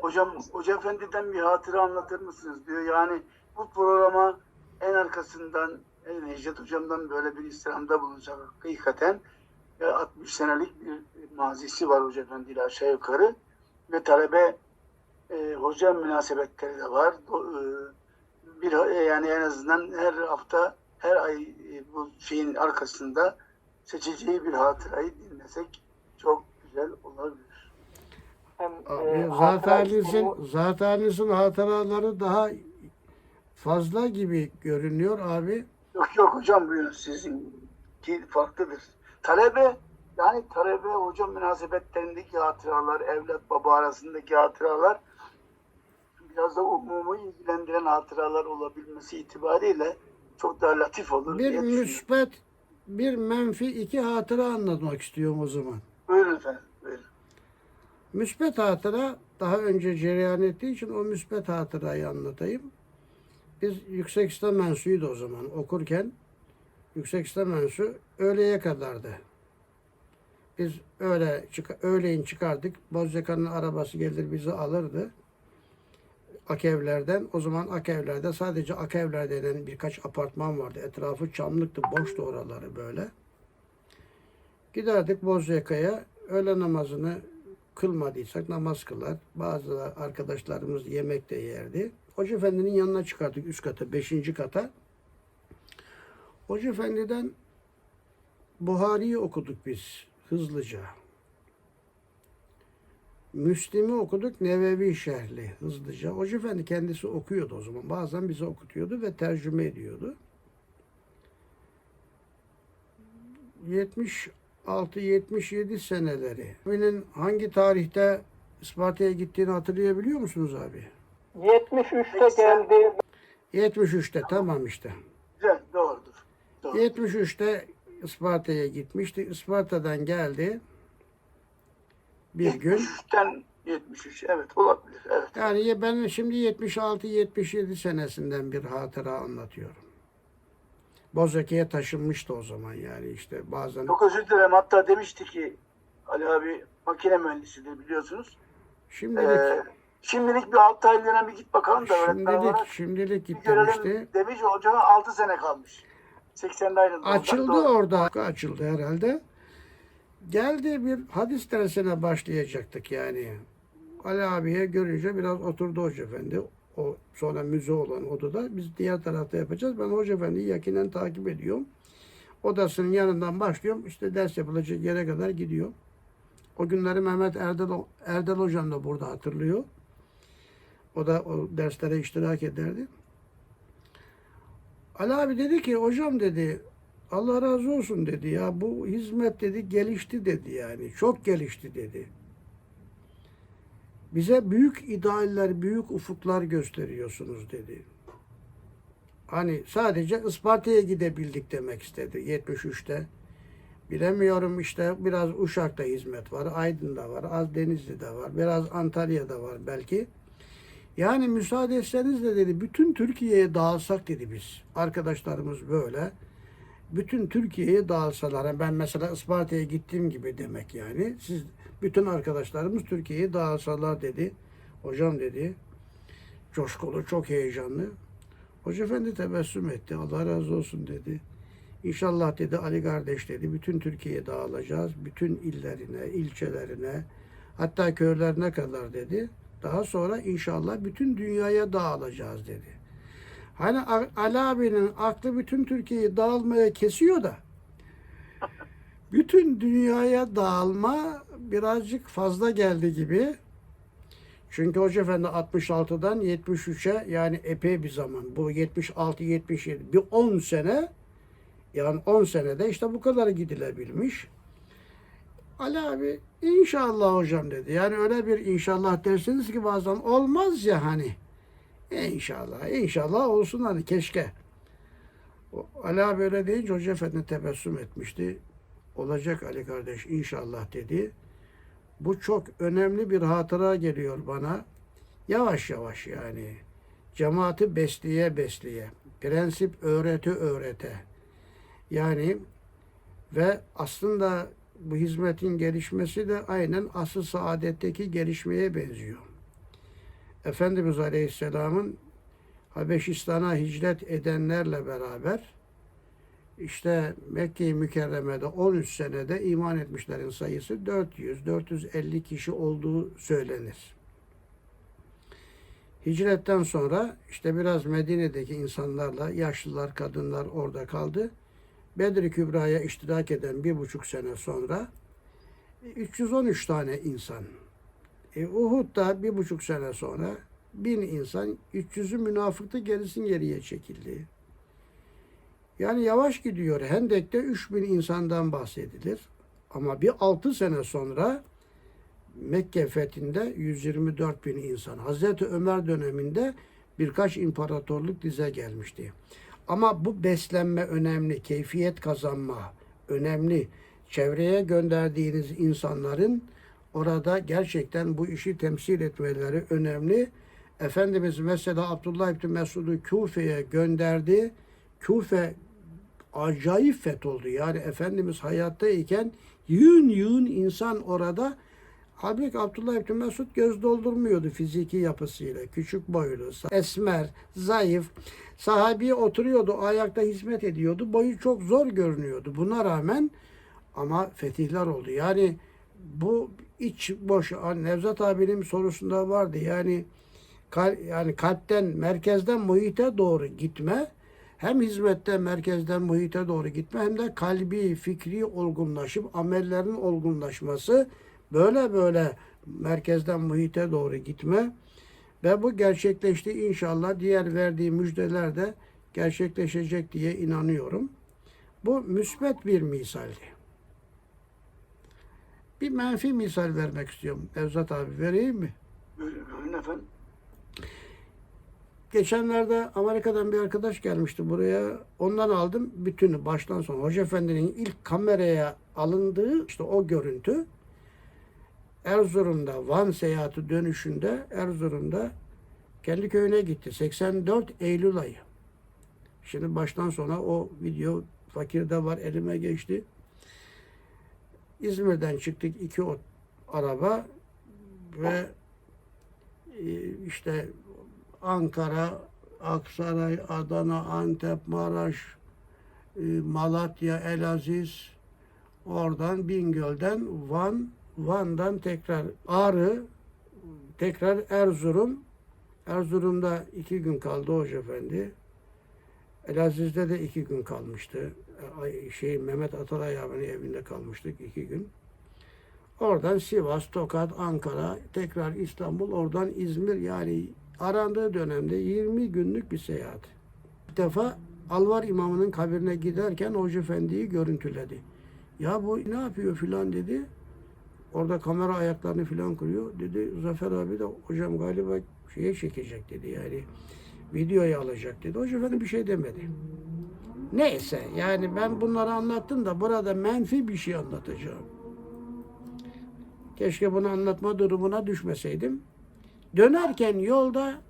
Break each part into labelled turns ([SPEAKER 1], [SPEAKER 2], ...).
[SPEAKER 1] Hocam, Hoca Efendi'den bir hatıra anlatır mısınız diyor. Yani bu programa en arkasından e, Necdet Hocam'dan böyle bir istirhamda bulunacak hakikaten. E, 60 senelik bir mazisi var Hoca Efendi aşağı yukarı. Ve talebe e, hoca münasebetleri de var. E, bir e, yani en azından her hafta her ay e, bu şeyin arkasında seçeceği bir hatırayı dinlesek çok güzel olabilir.
[SPEAKER 2] Hem, e,
[SPEAKER 3] Zat Halis'in hatıraları daha fazla gibi görünüyor abi.
[SPEAKER 1] Yok yok hocam buyurun sizinki farklıdır. Talebe yani talebe hocam münasebetlerindeki hatıralar, evlat baba arasındaki hatıralar biraz da umumu ilgilendiren hatıralar olabilmesi itibariyle çok daha latif olur.
[SPEAKER 3] Bir müsbet, bir menfi iki hatıra anlatmak istiyorum o zaman.
[SPEAKER 1] Buyurun efendim.
[SPEAKER 3] Müsbet hatıra daha önce cereyan ettiği için o müsbet hatırayı anlatayım. Biz yüksek İslam mensuydu o zaman okurken. Yüksek İslam mensu öğleye kadardı. Biz öğle, çık öğleyin çıkardık. Bozyaka'nın arabası gelir bizi alırdı. Akevlerden. O zaman Akevler'de sadece Akevler denen birkaç apartman vardı. Etrafı çamlıktı. Boştu oraları böyle. Giderdik Bozyaka'ya. Öğle namazını kılmadıysak namaz kılar. Bazı arkadaşlarımız yemek de yerdi. Hoca Efendi'nin yanına çıkardık üst kata, beşinci kata. Hoca Efendi'den Buhari'yi okuduk biz hızlıca. Müslim'i okuduk Nevevi şerhli hızlıca. Hoca Efendi kendisi okuyordu o zaman. Bazen bize okutuyordu ve tercüme ediyordu. 76-77 seneleri. Abinin hangi tarihte Isparta'ya gittiğini hatırlayabiliyor musunuz abi?
[SPEAKER 2] 73'te geldi.
[SPEAKER 3] 73'te tamam işte.
[SPEAKER 1] Güzel, doğrudur. Doğru.
[SPEAKER 3] 73'te Isparta'ya gitmişti. Isparta'dan geldi. Bir gün.
[SPEAKER 1] 73'ten 73 evet olabilir. Evet.
[SPEAKER 3] Yani ben şimdi 76-77 senesinden bir hatıra anlatıyorum. Bozaki'ye taşınmıştı o zaman yani işte bazen.
[SPEAKER 1] Çok özür dilerim. Hatta demişti ki Ali abi makine mühendisidir biliyorsunuz.
[SPEAKER 3] Şimdilik,
[SPEAKER 1] Ee, şimdilik bir 6 aylığına bir git bakalım da
[SPEAKER 3] şimdilik,
[SPEAKER 1] olarak
[SPEAKER 3] şimdilik git demişti.
[SPEAKER 1] demiş. Hocanın 6 sene kalmış. 80'de ayrıldı.
[SPEAKER 3] Açıldı
[SPEAKER 1] Doğru.
[SPEAKER 3] orada. Açıldı herhalde. Geldi bir hadis dersine başlayacaktık yani. Ali abiye görünce biraz oturdu Hoca Efendi. O sonra müze olan odada. Biz diğer tarafta yapacağız. Ben Hoca Efendi'yi yakinen takip ediyorum. Odasının yanından başlıyorum. İşte ders yapılacak yere kadar gidiyorum. O günleri Mehmet Erdel, Erdel Hocam da burada hatırlıyor. O da o derslere iştirak ederdi. Ali abi dedi ki hocam dedi Allah razı olsun dedi ya bu hizmet dedi gelişti dedi yani çok gelişti dedi. Bize büyük idealler, büyük ufuklar gösteriyorsunuz dedi. Hani sadece Isparta'ya gidebildik demek istedi 73'te. Bilemiyorum işte biraz Uşak'ta hizmet var, Aydın'da var, az Denizli'de var, biraz Antalya'da var belki. Yani müsaade etseniz de dedi bütün Türkiye'ye dağılsak dedi biz. Arkadaşlarımız böyle. Bütün Türkiye'ye dağılsalar. Ben mesela Isparta'ya gittiğim gibi demek yani. Siz bütün arkadaşlarımız Türkiye'ye dağılsalar dedi. Hocam dedi. Coşkulu, çok heyecanlı. Hoca Efendi tebessüm etti. Allah razı olsun dedi. İnşallah dedi Ali kardeş dedi. Bütün Türkiye'ye dağılacağız. Bütün illerine, ilçelerine, hatta köylerine kadar dedi. Daha sonra inşallah bütün dünyaya dağılacağız dedi. Hani Ali abinin aklı bütün Türkiye'yi dağılmaya kesiyor da bütün dünyaya dağılma birazcık fazla geldi gibi. Çünkü Hoca Efendi 66'dan 73'e yani epey bir zaman. Bu 76 77 bir 10 sene yani 10 senede işte bu kadar gidilebilmiş. Ali abi inşallah hocam dedi. Yani öyle bir inşallah dersiniz ki bazen olmaz ya hani. İnşallah, inşallah olsun hani keşke. Ali abi öyle deyince Hoca Efendi tebessüm etmişti. Olacak Ali kardeş inşallah dedi. Bu çok önemli bir hatıra geliyor bana. Yavaş yavaş yani. Cemaati besleye besleye. Prensip öğreti öğrete. Yani ve aslında bu hizmetin gelişmesi de aynen asıl saadetteki gelişmeye benziyor. Efendimiz Aleyhisselam'ın Habeşistan'a hicret edenlerle beraber işte Mekke-i Mükerreme'de 13 senede iman etmişlerin sayısı 400-450 kişi olduğu söylenir. Hicretten sonra işte biraz Medine'deki insanlarla yaşlılar, kadınlar orada kaldı. Bedir-i Kübra'ya iştirak eden bir buçuk sene sonra 313 tane insan. E, Uhud'da bir buçuk sene sonra bin insan, 300'ü münafıktı gerisin geriye çekildi. Yani yavaş gidiyor. Hendek'te 3000 insandan bahsedilir. Ama bir 6 sene sonra Mekke fethinde 124 bin insan. Hazreti Ömer döneminde birkaç imparatorluk dize gelmişti. Ama bu beslenme önemli, keyfiyet kazanma önemli. Çevreye gönderdiğiniz insanların orada gerçekten bu işi temsil etmeleri önemli. Efendimiz mesela Abdullah İbni Mesud'u Küfe'ye gönderdi. Küfe acayip fetholdu. Yani Efendimiz hayattayken yığın yığın insan orada Halbuki Abdullah İbni Mesud göz doldurmuyordu fiziki yapısıyla. Küçük boylu, esmer, zayıf. Sahabi oturuyordu, ayakta hizmet ediyordu. Boyu çok zor görünüyordu. Buna rağmen ama fetihler oldu. Yani bu iç boş. Nevzat abinin sorusunda vardı. Yani kal- yani kalpten, merkezden muhite doğru gitme hem hizmette merkezden muhite doğru gitme hem de kalbi, fikri olgunlaşıp amellerin olgunlaşması böyle böyle merkezden muhite doğru gitme ve bu gerçekleşti inşallah diğer verdiği müjdeler de gerçekleşecek diye inanıyorum. Bu müsbet bir misaldi. Bir menfi misal vermek istiyorum. Nevzat abi vereyim mi?
[SPEAKER 1] Efendim.
[SPEAKER 3] Geçenlerde Amerika'dan bir arkadaş gelmişti buraya. Ondan aldım bütünü baştan sona. Hoca Efendi'nin ilk kameraya alındığı işte o görüntü Erzurum'da Van seyahati dönüşünde Erzurum'da kendi köyüne gitti. 84 Eylül ayı. Şimdi baştan sona o video fakirde var elime geçti. İzmir'den çıktık iki araba ve e, işte Ankara, Aksaray, Adana, Antep, Maraş, e, Malatya, Elaziz, oradan Bingöl'den Van, Van'dan tekrar Ağrı, tekrar Erzurum. Erzurum'da iki gün kaldı Hoca Efendi. Elaziz'de de iki gün kalmıştı. Şey Mehmet Atalay abinin evinde kalmıştık iki gün. Oradan Sivas, Tokat, Ankara, tekrar İstanbul, oradan İzmir yani arandığı dönemde 20 günlük bir seyahat. Bir defa Alvar imamının kabrine giderken Hoca Efendi'yi görüntüledi. Ya bu ne yapıyor filan dedi. Orada kamera ayaklarını filan kuruyor. Dedi Zafer abi de hocam galiba şeye çekecek dedi yani videoyu alacak dedi. Hoca Efendi bir şey demedi. Neyse yani ben bunları anlattım da burada menfi bir şey anlatacağım. Keşke bunu anlatma durumuna düşmeseydim. Dönerken yolda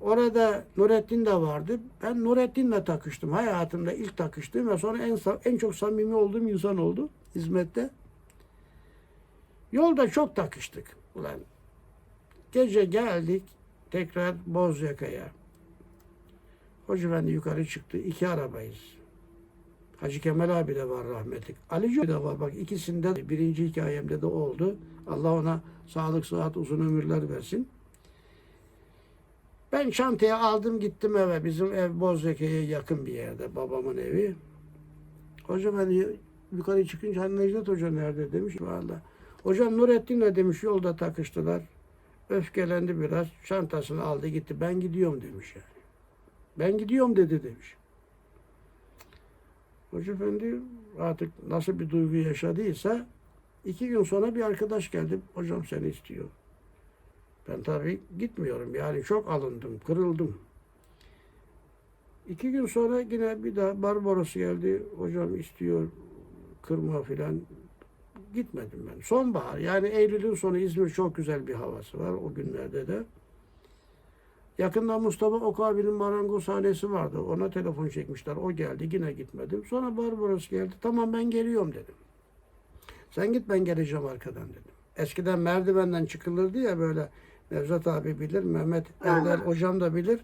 [SPEAKER 3] orada Nurettin de vardı. Ben Nurettin'le takıştım. Hayatımda ilk takıştığım ve sonra en, en çok samimi olduğum insan oldu hizmette. Yolda çok takıştık. Ulan gece geldik tekrar Bozyaka'ya. Hoca Efendi yukarı çıktı. İki arabayız. Hacı Kemal abi de var rahmetlik. Ali Cü de var. Bak ikisinde de birinci hikayemde de oldu. Allah ona sağlık, sıhhat, uzun ömürler versin. Ben çantaya aldım gittim eve. Bizim ev Bozyaka'ya yakın bir yerde. Babamın evi. Hoca ben yukarı çıkınca hani Necdet Hoca nerede demiş. Valla. Hocam Nurettin'le demiş yolda takıştılar. Öfkelendi biraz. Çantasını aldı gitti. Ben gidiyorum demiş yani. Ben gidiyorum dedi demiş. Hoca Efendi artık nasıl bir duygu yaşadıysa iki gün sonra bir arkadaş geldi. Hocam seni istiyor. Ben tabii gitmiyorum. Yani çok alındım, kırıldım. İki gün sonra yine bir daha Barbaros geldi. Hocam istiyor, kırma filan. Gitmedim ben. Sonbahar yani Eylül'ün sonu İzmir çok güzel bir havası var o günlerde de. Yakında Mustafa Ok abinin marangozhanesi vardı. Ona telefon çekmişler. O geldi. Yine gitmedim. Sonra Barbaros geldi. Tamam ben geliyorum dedim. Sen git ben geleceğim arkadan dedim. Eskiden merdivenden çıkılırdı ya böyle Nevzat abi bilir, Mehmet. Ender hocam da bilir.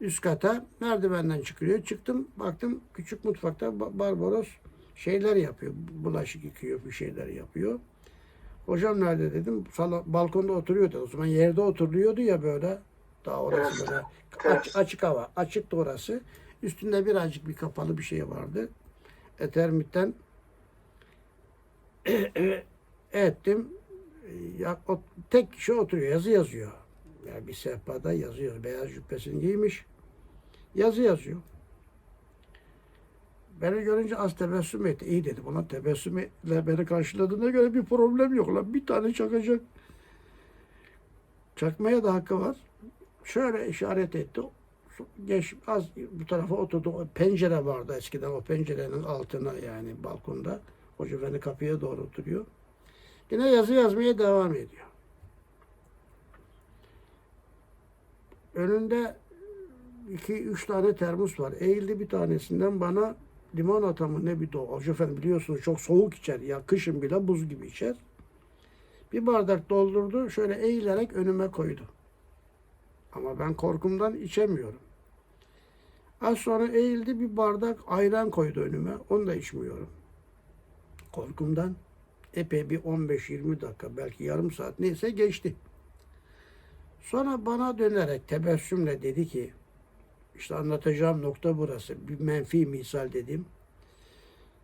[SPEAKER 3] Üst kata merdivenden çıkıyor. Çıktım baktım küçük mutfakta Ba- Barbaros şeyler yapıyor. Bulaşık yıkıyor, bir şeyler yapıyor. Hocam nerede dedim. Salon, balkonda oturuyordu. O zaman yerde oturuyordu ya böyle. Daha orası böyle aç- açık hava. Açıktı orası. Üstünde birazcık bir kapalı bir şey vardı. Etermitten ettim. Ya, o, tek kişi oturuyor. Yazı yazıyor. Yani bir sehpada yazıyor. Beyaz cübbesini giymiş. Yazı yazıyor. Beni görünce az tebessüm etti. İyi dedi. Buna tebessümle beni karşıladığına göre bir problem yok. Lan bir tane çakacak. Çakmaya da hakkı var. Şöyle işaret etti. Geç az bu tarafa oturdu. Pencere vardı eskiden. O pencerenin altına yani balkonda. Hoca Efendi kapıya doğru oturuyor. Yine yazı yazmaya devam ediyor. Önünde iki, üç tane termos var. Eğildi bir tanesinden bana limonata mı ne bir de Hoca Efendi biliyorsunuz çok soğuk içer. Ya kışın bile buz gibi içer. Bir bardak doldurdu. Şöyle eğilerek önüme koydu. Ama ben korkumdan içemiyorum. Az sonra eğildi bir bardak ayran koydu önüme. Onu da içmiyorum. Korkumdan epey bir 15-20 dakika belki yarım saat neyse geçti. Sonra bana dönerek tebessümle dedi ki işte anlatacağım nokta burası. Bir menfi misal dedim.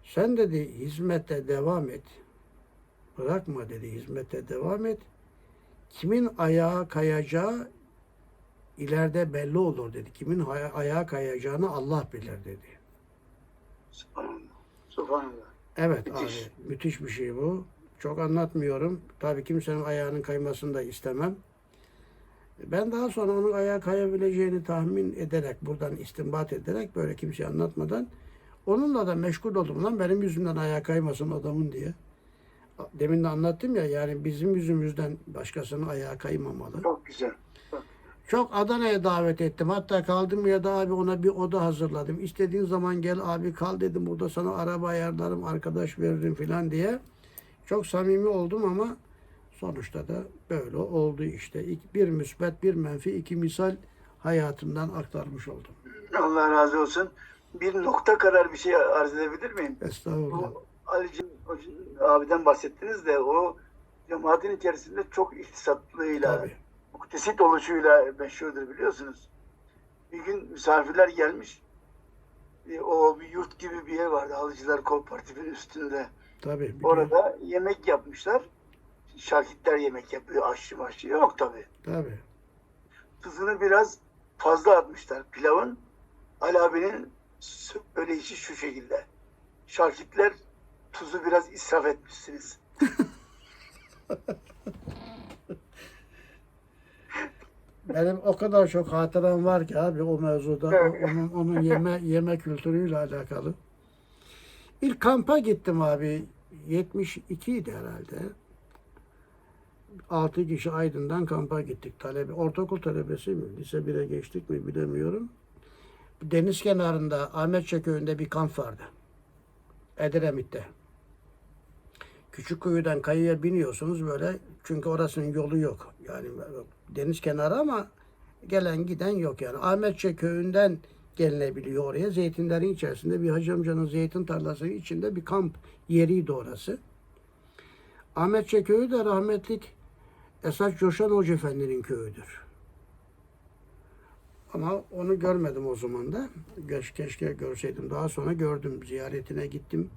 [SPEAKER 3] Sen dedi hizmette devam et. Bırakma dedi hizmette devam et. Kimin ayağa kayacağı ileride belli olur dedi. Kimin aya- ayağa kayacağını Allah bilir dedi.
[SPEAKER 1] Subhanallah. Subhanallah.
[SPEAKER 3] Evet
[SPEAKER 1] Müthiş.
[SPEAKER 3] abi müthiş bir şey bu. Çok anlatmıyorum. Tabii kimsenin ayağının kaymasını da istemem. Ben daha sonra onun ayağa kayabileceğini tahmin ederek, buradan istinbat ederek böyle kimseye anlatmadan onunla da meşgul oldum lan benim yüzümden ayağa kaymasın adamın diye. Demin de anlattım ya yani bizim yüzümüzden başkasının ayağa kaymamalı.
[SPEAKER 1] Çok güzel.
[SPEAKER 3] Çok Adana'ya davet ettim. Hatta kaldım ya da abi ona bir oda hazırladım. İstediğin zaman gel abi kal dedim. Burada sana araba ayarlarım, arkadaş veririm filan diye. Çok samimi oldum ama sonuçta da böyle oldu işte. Bir müsbet, bir menfi, iki misal hayatımdan aktarmış oldum.
[SPEAKER 1] Allah razı olsun. Bir nokta kadar bir şey arz edebilir miyim?
[SPEAKER 3] Estağfurullah.
[SPEAKER 1] Bu Ali abiden bahsettiniz de o cemaatin içerisinde çok ihtisatlığıyla,
[SPEAKER 3] Tabii.
[SPEAKER 1] Muktesit oluşuyla meşhurdur biliyorsunuz. Bir gün misafirler gelmiş. Bir- O bir yurt gibi bir yer vardı. Alıcılar Kooperatifinin üstünde.
[SPEAKER 3] Tabii. biliyorum.
[SPEAKER 1] Orada yemek yapmışlar. Şarkitler yemek yapıyor. Aşçı maşçı yok tabii.
[SPEAKER 3] Tabii.
[SPEAKER 1] Tuzunu biraz fazla atmışlar pilavın. Ali abinin söyleyişi şu şekilde. Şarkitler tuzu biraz israf etmişsiniz.
[SPEAKER 3] Benim o kadar çok hatıram var ki abi o mevzuda. O- Onun, onun yeme, yeme kültürüyle alakalı. İlk kampa gittim abi. 72 idi herhalde. 6 kişi Aydın'dan kampa gittik. Talebe, ortaokul talebesi mi? Lise 1'e geçtik mi bilemiyorum. Deniz kenarında Ahmetçe köyünde bir kamp vardı. Edremit'te. Küçük kuyudan kayıya biniyorsunuz böyle çünkü orasının yolu yok. Yani deniz kenarı ama gelen giden yok yani. Ahmetçe köyünden gelinebiliyor oraya. Zeytinlerin içerisinde bir hacı amcanın zeytin tarlasının içinde bir kamp yeriydi orası. Ahmetçe köyü de rahmetlik Esat Coşan Hoca Efendi'nin köyüdür. Ama onu görmedim o zaman da. Keş- Keşke görseydim. Daha sonra gördüm. Ziyaretine gittim.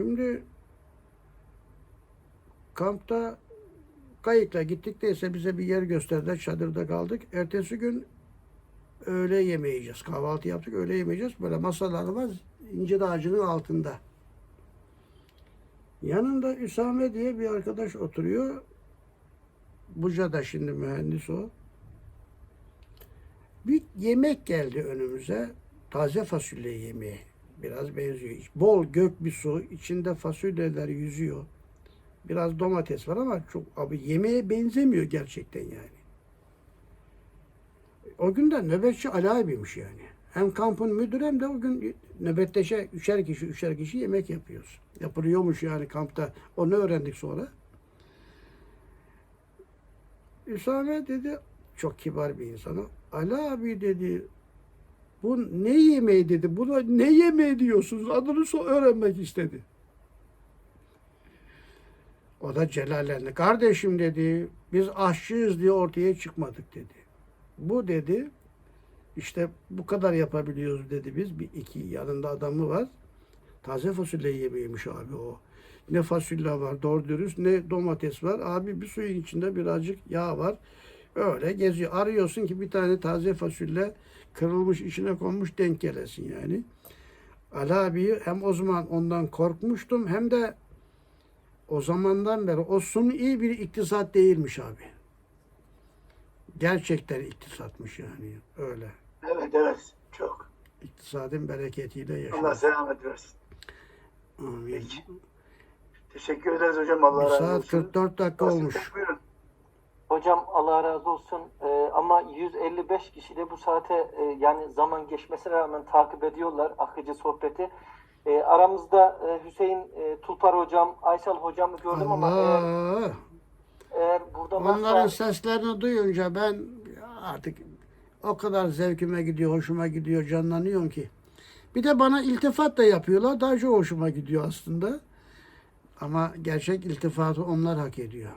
[SPEAKER 3] Şimdi kampta kayıkla gittik neyse bize bir yer gösterdiler. Çadırda kaldık. Ertesi gün öğle yemeği yiyeceğiz. Kahvaltı yaptık. Öğle yemeyeceğiz. Böyle masalar var. incir ağacının altında. Yanında Üsame diye bir arkadaş oturuyor. Buca'da şimdi mühendis o. Bir yemek geldi önümüze. Taze fasulye yemeği. Biraz benziyor. Bol gök bir su. içinde fasulyeler yüzüyor. Biraz domates var ama çok abi yemeğe benzemiyor gerçekten yani. O gün de nöbetçi Ali abiymiş yani. Hem kampın müdürü hem de o gün nöbetleşe üçer kişi üçer kişi yemek yapıyoruz. Yapılıyormuş yani kampta. Onu öğrendik sonra. Üsame dedi çok kibar bir insana. Ali abi dedi bu ne yemeği dedi. Buna ne yemeği diyorsunuz? Adını so öğrenmek istedi. O da celallendi. Kardeşim dedi biz aşçıyız diye ortaya çıkmadık dedi. Bu dedi işte bu kadar yapabiliyoruz dedi biz. Bir iki yanında adamı var. Taze fasulye yemeğiymiş abi o. Ne fasulye var doğru dürüst ne domates var. Abi bir suyun içinde birazcık yağ var. Öyle geziyor. Arıyorsun ki bir tane taze fasulye kırılmış içine konmuş denk gelesin yani. Ali abiyi hem o zaman ondan korkmuştum hem de o zamandan beri o sunu iyi bir iktisat değilmiş abi. Gerçekten iktisatmış yani öyle.
[SPEAKER 1] Evet evet çok.
[SPEAKER 3] İktisadın bereketiyle
[SPEAKER 1] Allah
[SPEAKER 3] yaşıyor.
[SPEAKER 1] selamet versin.
[SPEAKER 3] Amin.
[SPEAKER 1] Peki. Teşekkür ederiz hocam. Allah razı
[SPEAKER 3] saat
[SPEAKER 1] olsun.
[SPEAKER 3] 44 dakika
[SPEAKER 1] Basın
[SPEAKER 3] olmuş.
[SPEAKER 2] Hocam Allah razı olsun Ee, ama 155 kişi de bu saate e, yani zaman geçmesine rağmen takip ediyorlar akıcı sohbeti. Ee, aramızda e, Hüseyin e, Tulpar hocam, Aysel hocamı gördüm ama eğer,
[SPEAKER 3] Allah.
[SPEAKER 2] eğer burada
[SPEAKER 3] Onların
[SPEAKER 2] varsa
[SPEAKER 3] seslerini duyunca ben artık o kadar zevkime gidiyor, hoşuma gidiyor, canlanıyorum ki. Bir de bana iltifat da yapıyorlar. Daha çok hoşuma gidiyor aslında. Ama gerçek iltifatı onlar hak ediyor.